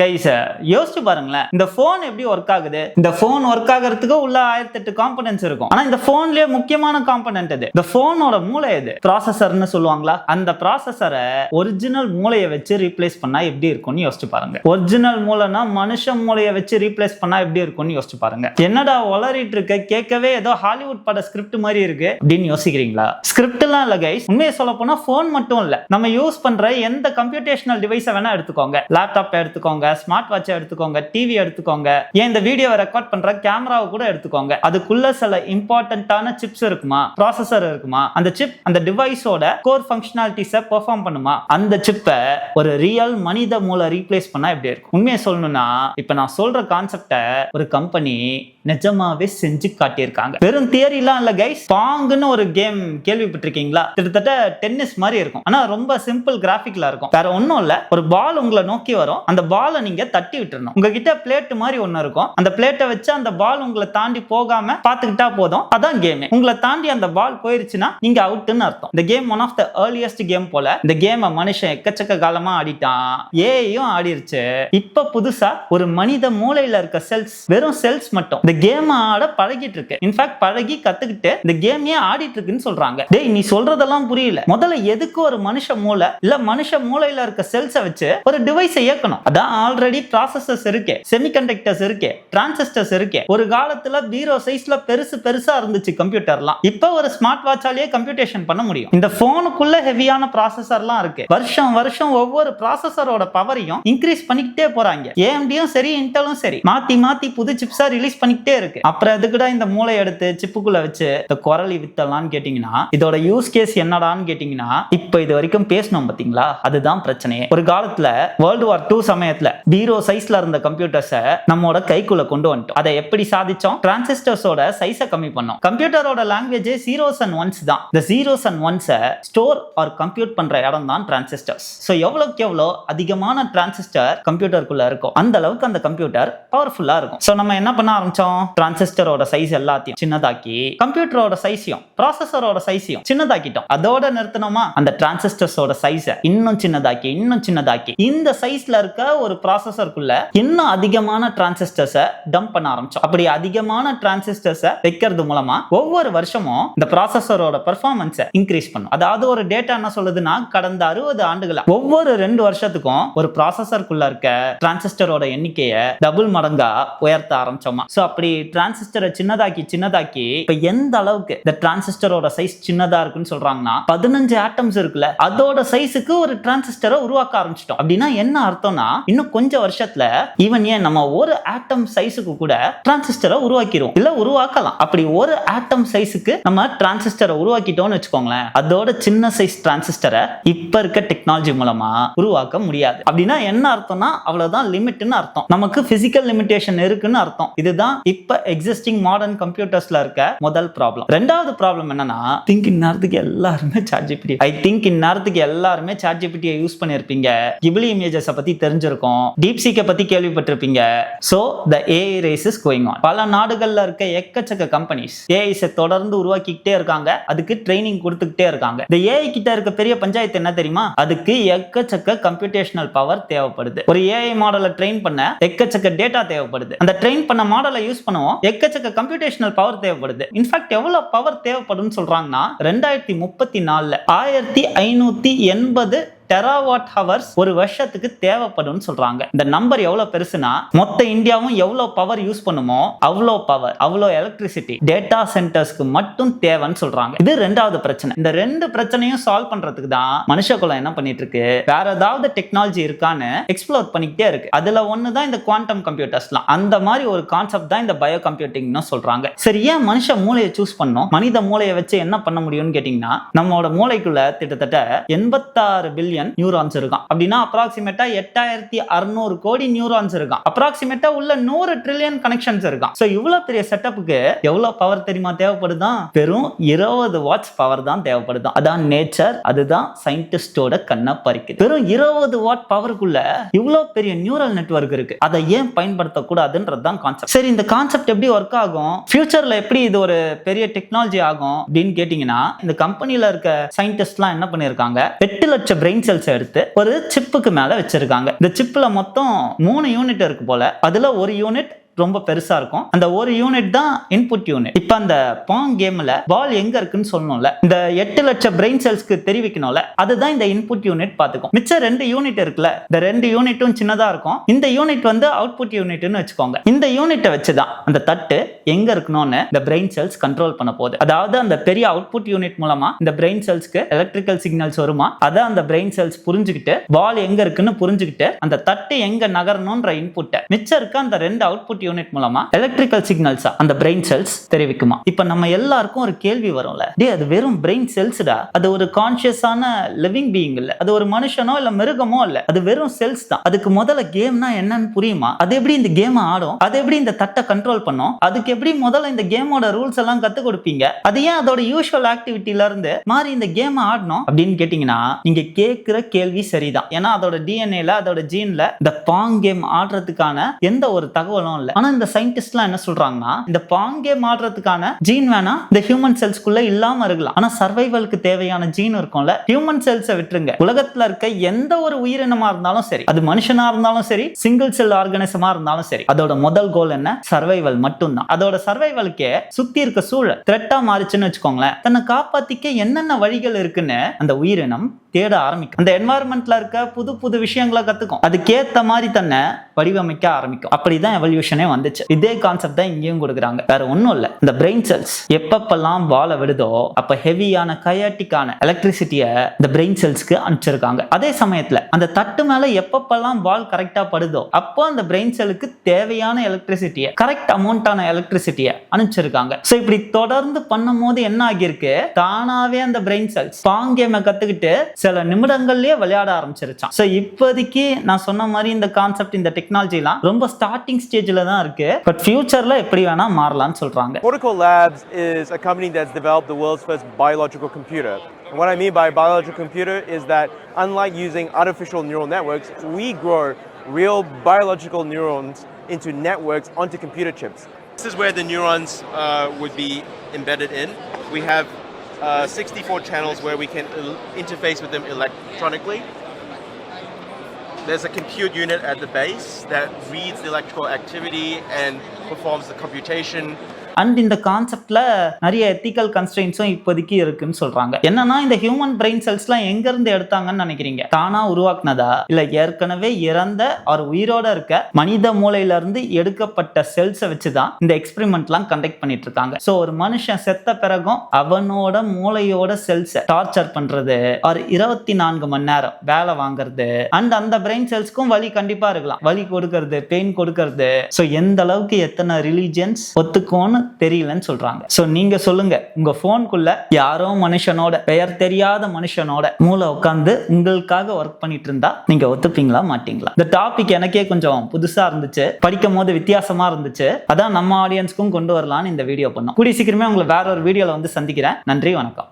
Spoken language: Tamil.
கைஸ் யோசிச்சு பாருங்களேன். இந்த போன் எப்படி ஒர்க் ஆகுது? இந்த போன் ஒர்க் ஆகிறதுக்கு உள்ள ஆயிரத்தி எட்டு காம்பனன்ஸ் இருக்கும். ஆனா இந்த போன்லயே முக்கியமான காம்பனன்ட் இது இந்த போனோட மூளை எது? ப்ராசஸர்னு சொல்லுவாங்களா? அந்த ப்ராசஸரை ஒரிஜினல் மூளையை வச்சு ரீப்ளேஸ் பண்ணா எப்படி இருக்கும்னு யோசிச்சு பாருங்க. ஒரிஜினல் மூளைனா மனுஷ மூளையை வச்சு ரீப்ளேஸ் பண்ணா எப்படி இருக்கும்னு யோசிச்சு பாருங்க. என்னடா வளரிட்டு இருக்க? கேட்கவே ஏதோ ஹாலிவுட் பட ஸ்கிரிப்ட் மாதிரி இருக்கு. அப்படின்னு யோசிக்கிறீங்களா? ஸ்கிரிப்ட் எல்லாம் இல்ல கைஸ் உண்மையை சொல்ல போனா போன் மட்டும் இல்ல. நம்ம யூஸ் பண்ற எந்த கம்ப்யூட்டேஷனல் டிவைஸை வேணா எடுத்துக்கோங்க. லேப்டாப் எடுத்துக்கோங்க. ஸ்மார்ட் வாட்சை எடுத்துக்கோங்க டிவி எடுத்துக்கோங்க. ஏன் இந்த வீடியோவை ரெக்கார்ட் பண்ற கேமராவை கூட எடுத்துக்கோங்க. அதுக்குள்ள சில இம்பார்ட்டன்டான சிப்ஸ் இருக்குமா? ப்ராசஸர் இருக்குமா? அந்த சிப் அந்த டிவைஸோட கோர் ஃபங்க்ஷனாலிட்டிஸை பெர்ஃபார்ம் பண்ணுமா? அந்த சிப்பை ஒரு ரியல் மனித மூளை ரீப்ளேஸ் பண்ணா எப்படி இருக்கும்? உண்மையை சொல்லணும்னா இப்ப நான் சொல்ற கான்செப்டை ஒரு கம்பெனி நிஜமாவே செஞ்சு காட்டியிருக்காங்க. வெறும் தியரிலாம் இல்ல கைஸ் பாங்குன்னு ஒரு கேம் கேள்விப்பட்டிருக்கீங்களா? கிட்டத்தட்ட டென்னிஸ் மாதிரி இருக்கும். ஆனா ரொம்ப சிம்பிள் கிராஃபிக்ல இருக்கும். வேற ஒன்றும் இல்ல. ஒரு பால் உங்களை நோக்கி வரும். அந்த பால் நீங்க தட்டி விட்டுறணும். உங்ககிட்ட பிளேட் மாதிரி ஒன்னு இருக்கும். அந்த பிளேட்டை வச்சு அந்த பால் உங்களை தாண்டி போகாம பாத்துக்கிட்டா போதும். அதான் கேம் உங்களை தாண்டி அந்த பால் போயிருச்சுன்னா நீங்க அவுட்னு அர்த்தம். இந்த game one of the earliest game போல இந்த கேமை மனுஷன் எக்கச்சக்க காலமா ஆடிட்டான். ஏயும் ஆடிருச்சு. இப்ப புதுசா ஒரு மனித மூளையில இருக்க செல்ஸ் வெறும் செல்ஸ் மட்டும். இந்த கேம் ஆட பழகிட்டு இருக்கு. இன்ஃபேக்ட் பழகி கத்துக்கிட்டு இந்த கேம் ஏன் ஆடிட்டு இருக்குன்னு சொல்றாங்க. டேய் நீ சொல்றதெல்லாம் புரியல. முதல்ல எதுக்கு ஒரு மனுஷ மூளை இல்ல மனுஷ மூளையில இருக்க செல்ஸை வச்சு ஒரு டிவைஸ் இயக்கணும்? அதான் ஆல்ரெடி ப்ராசஸஸ் இருக்கு செமிகண்டக்டர்ஸ் இருக்கு டிரான்சிஸ்டர்ஸ் இருக்கு. ஒரு காலத்துல பீரோ சைஸ்ல பெருசு பெருசா இருந்துச்சு கம்ப்யூட்டர்லாம். இப்போ ஒரு ஸ்மார்ட் வாட்சாலேயே கம்ப்யூட்டேஷன் பண்ண முடியும். இந்த போனுக்குள்ள ஹெவியான ப்ராசஸர்லாம் இருக்கு. வருஷம் வருஷம் ஒவ்வொரு ப்ராசஸரோட பவரையும் இன்க்ரீஸ் பண்ணிக்கிட்டே போறாங்க. ஏஎம்டியும் சரி இன்டலும் சரி. மாத்தி மாத்தி புது சிப்ஸா ரிலீஸ் பண்ணிக்கிட்டே இருக்கு. அப்புறம் எதுக்குடா இந்த மூளை எடுத்து சிப்புக்குள்ள வச்சு இந்த குரலி வித்தலாம்னு கேட்டீங்கன்னா இதோட யூஸ் கேஸ் என்னடான்னு கேட்டீங்கன்னா இப்போ இது வரைக்கும் பேசணும் பாத்தீங்களா? அதுதான் பிரச்சனையே. ஒரு காலத்துல வேர்ல்டு வார் டூ சமயத்துல பீரோ சைஸ்ல இருந்த கம்ப்யூட்டர்ஸை நம்மோட கைக்குள்ள கொண்டு வந்துட்டோம். அதை எப்படி சாதிச்சோம்? டிரான்சிஸ்டர்ஸோட சைஸை கம்மி பண்ணோம். கம்ப்யூட்டரோட லாங்குவேஜ் ஜீரோஸ் அண்ட் ஒன்ஸ் தான். இந்த ஜீரோஸ் அண்ட் ஒன்ஸை ஸ்டோர் ஆர் கம்ப்யூட் பண்ற இடம் தான் டிரான்சிஸ்டர்ஸ் ஸோ எவ்வளோக்கு எவ்வளோ அதிகமான டிரான்சிஸ்டர் கம்ப்யூட்டருக்குள்ள இருக்கும் அந்த அளவுக்கு அந்த கம்ப்யூட்டர் பவர்ஃபுல்லா இருக்கும். ஸோ நம்ம என்ன பண்ண ஆரம்பிச்சோம்? டிரான்சிஸ்டரோட சைஸ் எல்லாத்தையும் சின்னதாக்கி கம்ப்யூட்டரோட சைஸையும் ப்ராசஸரோட சைஸையும் சின்னதாக்கிட்டோம். அதோட நிறுத்தணுமா? அந்த டிரான்சிஸ்டர்ஸோட சைஸை இன்னும் சின்னதாக்கி இன்னும் சின்னதாக்கி இந்த சைஸ்ல இருக்க ஒரு ப்ராசஸருக்குள்ள இன்னும் அதிகமான டிரான்சிஸ்டர்ஸை டம்ப் பண்ண ஆரம்பிச்சோம். அப்படி அதிகமான டிரான்சிஸ்டர்ஸை வைக்கிறது மூலமா ஒவ்வொரு வருஷமும் இந்த ப்ராசஸரோட பெர்ஃபார்மன்ஸை இன்க்ரீஸ் பண்ணும். அதாவது ஒரு டேட்டா என்ன சொல்லுதுன்னா கடந்த அறுபது ஆண்டுகளா ஒவ்வொரு ரெண்டு வருஷத்துக்கும் ஒரு ப்ராசஸருக்குள்ள இருக்க டிரான்சிஸ்டரோட எண்ணிக்கையை டபுள் மடங்கா உயர்த்த ஆரம்பிச்சோமா. ஸோ அப்படி டிரான்சிஸ்டரை சின்னதாக்கி சின்னதாக்கி இப்போ எந்த அளவுக்கு இந்த டிரான்சிஸ்டரோட சைஸ் சின்னதா இருக்குன்னு சொல்றாங்கன்னா பதினஞ்சு ஆட்டம்ஸ் இருக்குல்ல அதோட சைஸுக்கு ஒரு டிரான்சிஸ்டரை உருவாக்க ஆரம்பிச்சிட்டோம். அப்படின்னா என்ன அர்த்தம்னா இன்னும் கொஞ்சம் வருஷத்துல ஈவன் ஏன் நம்ம ஒரு ஆட்டம் சைஸுக்கு கூட டிரான்சிஸ்டரை உருவாக்கிடுவோம் இல்ல உருவாக்கலாம். அப்படி ஒரு ஆட்டம் சைஸுக்கு நம்ம டிரான்சிஸ்டரை உருவாக்கிட்டோம்னு வச்சுக்கோங்களேன். அதோட சின்ன சைஸ் டிரான்சிஸ்டரை இப்ப இருக்க டெக்னாலஜி மூலமா உருவாக்க முடியாது. அப்படின்னா என்ன அர்த்தம்னா அவ்வளவுதான் லிமிட்னு அர்த்தம். நமக்கு பிசிக்கல் லிமிடேஷன் இருக்குன்னு அர்த்தம். இதுதான் இப்ப எக்ஸிஸ்டிங் மாடர்ன் கம்ப்யூட்டர்ஸ்ல இருக்க முதல் ப்ராப்ளம் ரெண்டாவது ப்ராப்ளம் என்னன்னா திங்க் இந்நேரத்துக்கு எல்லாருமே சாட் ஜிபிடி ஐ திங்க் இந்நேரத்துக்கு எல்லாருமே சாட் ஜிபிடியை யூஸ் பண்ணிருப்பீங்க கிபிலி இமேஜஸ் பத்தி தெரிஞ்சிருக்கும். டீப் சீக்கை பத்தி கேள்விப்பட்டிருப்பீங்க. So the AI race is going on பல நாடுகள்ல இருக்க எக்கச்சக்க கம்பெனிஸ் ஏஐஸை தொடர்ந்து உருவாக்கிக்கிட்டே இருக்காங்க. அதுக்கு ட்ரைனிங் கொடுத்துக்கிட்டே இருக்காங்க. இந்த ஏஐ கிட்ட இருக்க பெரிய பஞ்சாயத்து என்ன தெரியுமா? அதுக்கு எக்கச்சக்க கம்ப்யூட்டேஷனல் பவர் தேவைப்படுது. ஒரு ஏஐ மாடலை ட்ரெயின் பண்ண எக்கச்சக்க டேட்டா தேவைப்படுது. அந்த ட்ரெயின் பண்ண மாடலை யூஸ் பண்ணுவோம். எக்கச்சக்க கம்ப்யூட்டேஷனல் பவர் தேவைப்படுது. இன்ஃபேக்ட் எவ்வளவு பவர் தேவைப்படும் சொல்றாங்கன்னா ரெண்டாயிரத்தி முப்பத்தி நாலுல ஆயிரத்தி ஐநூத்தி எண்பது டெராவாட் ஹவர்ஸ் ஒரு வருஷத்துக்கு தேவைப்படும்னு சொல்றாங்க. இந்த நம்பர் எவ்வளவு பெருசுனா மொத்த இந்தியாவும் எவ்வளவு பவர் யூஸ் பண்ணுமோ அவ்வளோ பவர் அவ்வளோ எலக்ட்ரிசிட்டி டேட்டா சென்டர்ஸ்க்கு மட்டும் தேவைன்னு சொல்றாங்க. இது ரெண்டாவது பிரச்சனை. இந்த ரெண்டு பிரச்சனையும் சால்வ் பண்றதுக்கு தான் மனுஷகுலம் என்ன பண்ணிட்டு இருக்கு வேற ஏதாவது டெக்னாலஜி இருக்கான்னு எக்ஸ்ப்ளோர் பண்ணிக்கிட்டே இருக்கு. அதுல ஒன்று தான் இந்த குவாண்டம் கம்ப்யூட்டர்ஸ்லாம் அந்த மாதிரி ஒரு கான்செப்ட் தான் இந்த பயோ கம்ப்யூட்டிங்னு சொல்றாங்க. சரி ஏன் மனுஷ மூளையை சூஸ் பண்ணோம்? மனித மூளையை வச்சு என்ன பண்ண முடியும்னு கேட்டிங்கன்னா நம்மளோட மூளைக்குள்ள கிட்டத்தட்ட எண்பத்தாறு பில்லியன் நியூரான்ஸ் இருக்கான் அப்படின்னா அப்ராக்சிமேட்டா எட்டாயிரத்தி அறுநூறு கோடி நியூரான்ஸ் இருக்கான் அப்ராக்சிமேட்டா உள்ள நூறு ட்ரில்லியன் கனெக்ஷன்ஸ் இருக்கான் ஸோ இவ்வளவு பெரிய செட்டப்புக்கு எவ்வளவு பவர் தெரியுமா? தேவைப்படுதான். வெறும் இருபது வாட்ஸ் பவர் தான் தேவைப்படுதான். அதான் நேச்சர் அதுதான் சயின்டிஸ்டோட கண்ணை பறிக்குது. வெறும் இருபது வாட் பவருக்குள்ள இவ்வளவு பெரிய நியூரல் நெட்வொர்க் இருக்கு. அதை ஏன் பயன்படுத்தக்கூடாதுன்றது தான் கான்செப்ட் சரி இந்த கான்செப்ட் எப்படி ஒர்க் ஆகும்? ஃபியூச்சர்ல எப்படி இது ஒரு பெரிய டெக்னாலஜி ஆகும் அப்படின்னு கேட்டீங்கன்னா இந்த கம்பெனில இருக்க சயின்டிஸ்ட்லாம் என்ன பண்ணிருக்காங்க எட்டு லட்சம் பிரெயின் பிரெயின் செல்ஸ் எடுத்து ஒரு சிப்புக்கு மேல வச்சிருக்காங்க. இந்த சிப்ல மொத்தம் மூணு யூனிட் இருக்கு போல. அதுல ஒரு யூனிட் ரொம்ப பெருசா இருக்கும். அந்த ஒரு யூனிட் தான் இன்புட் யூனிட் இப்போ அந்த பாங் கேம்ல பால் எங்க இருக்குன்னு சொல்லணும்ல. இந்த எட்டு லட்சம் பிரெயின் செல்ஸ்க்கு தெரிவிக்கணும்ல. அதுதான் இந்த இன்புட் யூனிட் பாத்துக்கும் மிச்சம் ரெண்டு யூனிட் இருக்குல்ல. இந்த ரெண்டு யூனிட்டும் சின்னதா இருக்கும். இந்த யூனிட் வந்து அவுட்புட் யூனிட்னு வச்சுக்கோங்க. இந்த யூனிட்டை வச்சுதான் அந்த தட்டு எங்க இருக்கணும்னு இந்த பிரெயின் செல்ஸ் கண்ட்ரோல் பண்ண போகுது. அதாவது அந்த பெரிய அவுட்புட் யூனிட் மூலமா இந்த பிரெயின் செல்ஸ்க்கு எலக்ட்ரிக்கல் சிக்னல்ஸ் வருமா? அதை அந்த பிரெயின் செல்ஸ் புரிஞ்சுக்கிட்டு பால் எங்க இருக்குன்னு புரிஞ்சுக்கிட்டு அந்த தட்டு எங்க நகரணும்ன்ற இன்புட்டை மிச்சம் இருக்க அந்த ரெண்டு அவுட்புட் யூனிட் மூலமா எலக்ட்ரிக்கல் சிக்னல்ஸ் அந்த பிரெயின் செல்ஸ் தெரிவிக்குமா? இப்ப நம்ம எல்லாருக்கும் ஒரு கேள்வி வரும்ல. டே அது வெறும் பிரெயின் செல்ஸ்டா அது ஒரு கான்சியஸான லிவிங் பீயிங் இல்ல. அது ஒரு மனுஷனோ இல்ல மிருகமோ இல்ல. அது வெறும் செல்ஸ் தான். அதுக்கு முதல்ல கேம்னா என்னன்னு புரியுமா? அது எப்படி இந்த கேம் ஆடும்? அது எப்படி இந்த தட்டை கண்ட்ரோல் பண்ணும்? அதுக்கு எப்படி முதல்ல இந்த கேமோட ரூல்ஸ் எல்லாம் கத்து கொடுப்பீங்க? அது ஏன் அதோட யூஷுவல் ஆக்டிவிட்டில இருந்து மாறி இந்த கேம் ஆடணும் அப்படின்னு கேட்டீங்கன்னா நீங்க கேட்கிற கேள்வி சரிதான். ஏன்னா அதோட டிஎன்ஏல அதோட ஜீன்ல இந்த பாங் கேம் ஆடுறதுக்கான எந்த ஒரு தகவலும் இல்லை. ஆனா இந்த சயின்டிஸ்ட்லாம் என்ன சொல்றாங்கன்னா இந்த பாங்கே மாறுறதுக்கான ஜீன் வேணா இந்த ஹியூமன் செல்ஸ்க்குள்ள இல்லாம இருக்கலாம். ஆனா சர்வைவலுக்கு தேவையான ஜீன் இருக்கும்ல ஹியூமன் செல்ஸை விட்டுருங்க. உலகத்துல இருக்க எந்த ஒரு உயிரினமா இருந்தாலும் சரி அது மனுஷனா இருந்தாலும் சரி சிங்கிள் செல் ஆர்கனிசமா இருந்தாலும் சரி அதோட முதல் கோல் என்ன? சர்வைவல் மட்டும்தான். அதோட சர்வைவலுக்கே சுத்தி இருக்க சூழல் த்ரெட்டா மாறிச்சுன்னு வச்சுக்கோங்களேன். தன்னை காப்பாத்திக்க என்னென்ன வழிகள் இருக்குன்னு அந்த உயிரினம் தேட ஆரம்பிக்கும். அந்த என்வாயர்மெண்ட்ல இருக்க புது புது விஷயங்களை கத்துக்கும். அதுக்கேத்த மாதிரி தன்னை வடிவமைக்க ஆரம்பிக்கும். அப்படிதான் எவல்யூஷனே வந்துச்சு. இதே கான்செப்ட் தான் இங்கேயும் கொடுக்குறாங்க. வேற ஒன்றும் இல்லை. இந்த பிரெயின் செல்ஸ் எப்பப்பெல்லாம் வாழ விடுதோ அப்ப ஹெவியான கயாட்டிக்கான எலக்ட்ரிசிட்டியை இந்த பிரெயின் செல்ஸ்க்கு அனுப்பிச்சிருக்காங்க. அதே சமயத்துல அந்த தட்டு மேல எப்பப்பெல்லாம் வால் கரெக்டா படுதோ அப்போ அந்த பிரெயின் செல்லுக்கு தேவையான எலக்ட்ரிசிட்டியை கரெக்ட் அமௌண்டான எலக்ட்ரிசிட்டியை அனுப்பிச்சிருக்காங்க. ஸோ இப்படி தொடர்ந்து பண்ணும்போது என்ன ஆகியிருக்கு? தானாவே அந்த பிரெயின் செல்ஸ் பாங்கேமை கத்துக்கிட்டு சில நிமிடங்கள்லயே விளையாட ஆரம்பிச்சிருச்சான் ஸோ இப்போதைக்கு நான் சொன்ன மாதிரி இந்த கான்செப்ட் இந்த டெக்னாலஜிலாம் ரொம்ப ஸ்டார்டிங் ஸ்டேஜ்ல தான் இருக்கு பட் ஃபியூச்சர்ல எப்படி வேணா மாறலாம்னு சொல்றாங்க Protocol Labs is a company that's developed the world's first biological computer. And what I mean by biological computer is that unlike using artificial neural networks, we grow real biological neurons into networks onto computer chips. This is where the neurons uh, would be embedded in. We have uh, 64 channels where we can el- interface with them electronically. There's a compute unit at the base that reads the electrical activity and performs the computation and இந்த கான்செப்ட்ல நிறைய எத்திக்கல் கன்ஸ்ட்ரெயின்ஸும் இப்போதைக்கு இருக்குன்னு சொல்றாங்க. என்னன்னா இந்த ஹியூமன் பிரெயின் செல்ஸ்லாம் எங்க இருந்து எடுத்தாங்கன்னு நினைக்கிறீங்க? தானா உருவாக்குனதா? இல்ல ஏற்கனவே இறந்த ஒரு உயிரோட இருக்க மனித மூளையில இருந்து எடுக்கப்பட்ட செல்ஸை வச்சுதான் இந்த எக்ஸ்பெரிமெண்ட்லாம் கண்டக்ட் பண்ணிட்டு இருக்காங்க ஸோ ஒரு மனுஷன் செத்த பிறகும் அவனோட மூளையோட செல்ஸை டார்ச்சர் பண்றது ஒரு இருபத்தி நான்கு மணி நேரம் வேலை வாங்குறது அண்ட் அந்த பிரெயின் செல்ஸ்க்கும் வலி கண்டிப்பா இருக்கலாம். வலி கொடுக்கறது பெயின் கொடுக்கறது. ஸோ எந்த அளவுக்கு எத்தனை ரிலீஜியன்ஸ் தெரியலன்னு சொல்றாங்க. ஸோ நீங்க சொல்லுங்க. உங்க போனுக்குள்ள யாரோ மனுஷனோட பெயர் தெரியாத மனுஷனோட மூளை உட்காந்து உங்களுக்காக ஒர்க் பண்ணிட்டு இருந்தா நீங்க ஒத்துப்பீங்களா மாட்டீங்களா? இந்த டாபிக் எனக்கே கொஞ்சம் புதுசா இருந்துச்சு. படிக்கும் போது வித்தியாசமா இருந்துச்சு. அதான் நம்ம ஆடியன்ஸ்க்கும் கொண்டு வரலாம்னு இந்த வீடியோ பண்ணோம். கூடிய சீக்கிரமே உங்களை வேற ஒரு வீடியோல வந்து சந்திக்கிறேன். நன்றி வணக்கம்.